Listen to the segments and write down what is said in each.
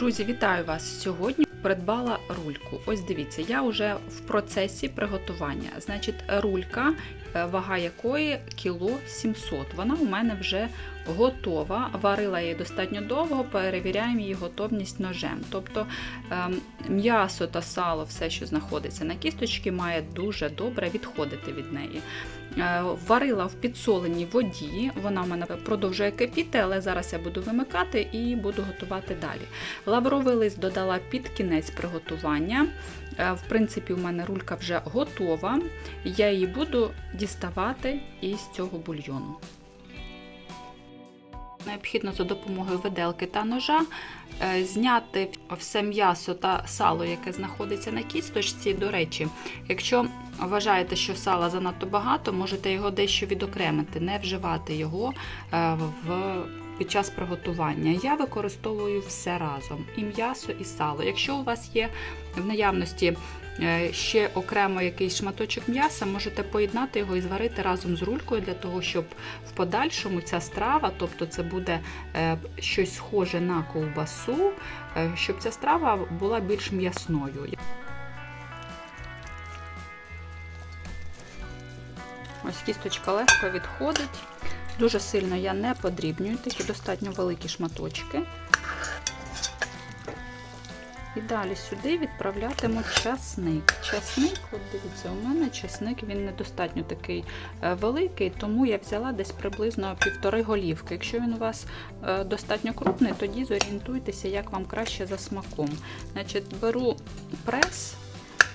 Друзі, вітаю вас! Сьогодні придбала рульку. Ось дивіться, я вже в процесі приготування. Значить, рулька, вага якої кіло 700. Вона у мене вже готова. Варила її достатньо довго, перевіряємо її готовність ножем. Тобто ем, м'ясо та сало, все, що знаходиться на кісточці, має дуже добре відходити від неї. Е, Варила в підсоленій воді, вона в мене продовжує кипіти, але зараз я буду вимикати і буду готувати далі. Лавровий лист додала під кінець приготування. Е, В принципі, у мене рулька вже готова. Я її буду діставати із цього бульйону. Необхідно за допомогою виделки та ножа е, зняти все м'ясо та сало, яке знаходиться на кісточці. До речі, якщо вважаєте, що сала занадто багато, можете його дещо відокремити, не вживати його е, в. Під час приготування я використовую все разом: і м'ясо, і сало. Якщо у вас є в наявності ще окремо якийсь шматочок м'яса, можете поєднати його і зварити разом з рулькою для того, щоб в подальшому ця страва, тобто це буде е, щось схоже на ковбасу, е, щоб ця страва була більш м'ясною. Ось кісточка легко відходить. Дуже сильно я не подрібнюю, такі достатньо великі шматочки. І далі сюди відправлятиму часник. Часник, от дивіться, у мене часник він недостатньо такий е, великий, тому я взяла десь приблизно півтори голівки. Якщо він у вас е, достатньо крупний, тоді зорієнтуйтеся, як вам краще за смаком. Значить, Беру прес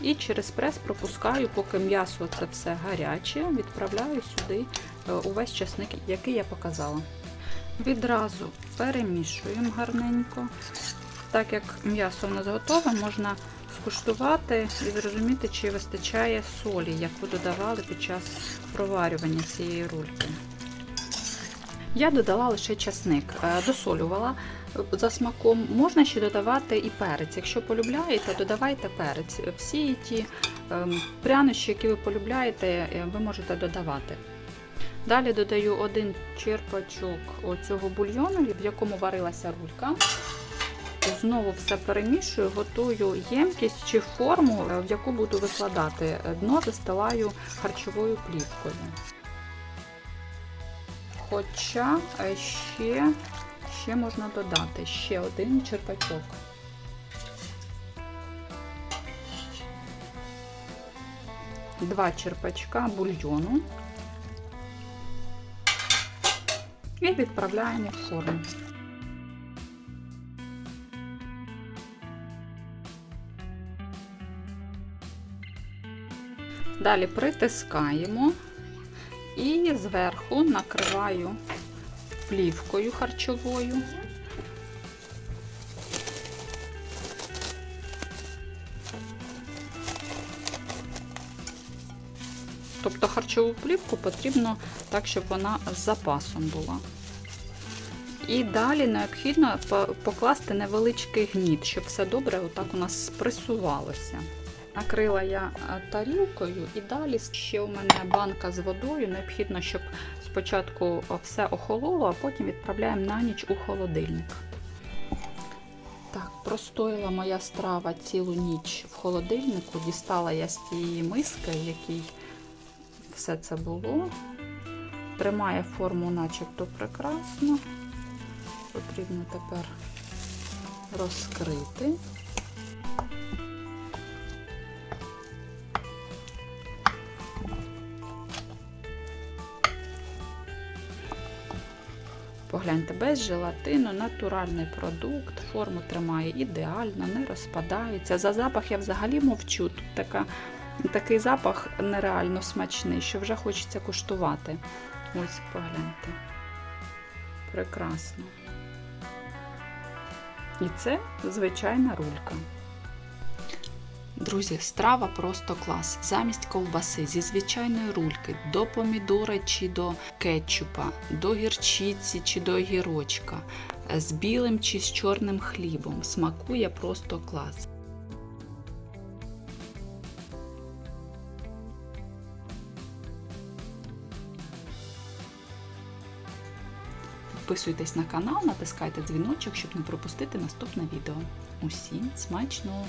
і через прес пропускаю, поки м'ясо це все гаряче, відправляю сюди е, увесь часник, який я показала. Відразу перемішуємо гарненько. Так як м'ясо у нас готове, можна скуштувати і зрозуміти, чи вистачає солі, яку додавали під час проварювання цієї рульки. Я додала лише часник, е, досолювала за смаком. Можна ще додавати і перець. Якщо полюбляєте, додавайте перець. Всі ті ем, прянощі, які ви полюбляєте, е, ви можете додавати. Далі додаю один черпачок цього бульйону, в якому варилася рулька. Знову все перемішую, готую ємкість чи форму, в яку буду викладати. Дно застилаю харчовою плівкою. Хоча ще, ще можна додати ще один черпачок. Два черпачка бульйону і відправляємо в форму. Далі притискаємо і зверху накриваю плівкою харчовою. Тобто харчову плівку потрібно так, щоб вона з запасом була. І далі необхідно покласти невеличкий гніт, щоб все добре отак у нас спресувалося. Накрила я тарілкою і далі ще у мене банка з водою. Необхідно, щоб спочатку все охололо, а потім відправляємо на ніч у холодильник. Так, простояла моя страва цілу ніч в холодильнику. Дістала я з тієї миски, в якій все це було. Тримає форму начебто прекрасно. Потрібно тепер розкрити. Погляньте, без желатину, натуральний продукт, форму тримає ідеально, не розпадається. За запах я взагалі мовчу. Тут така, такий запах нереально смачний, що вже хочеться куштувати. Ось погляньте. Прекрасно. І це звичайна рулька. Друзі, страва просто клас. Замість ковбаси зі звичайної рульки до помідора чи до кетчупа, до гірчиці чи до огірочка, з білим чи з чорним хлібом. Смакує просто клас. Підписуйтесь на канал, натискайте дзвіночок, щоб не пропустити наступне відео. Усім смачного!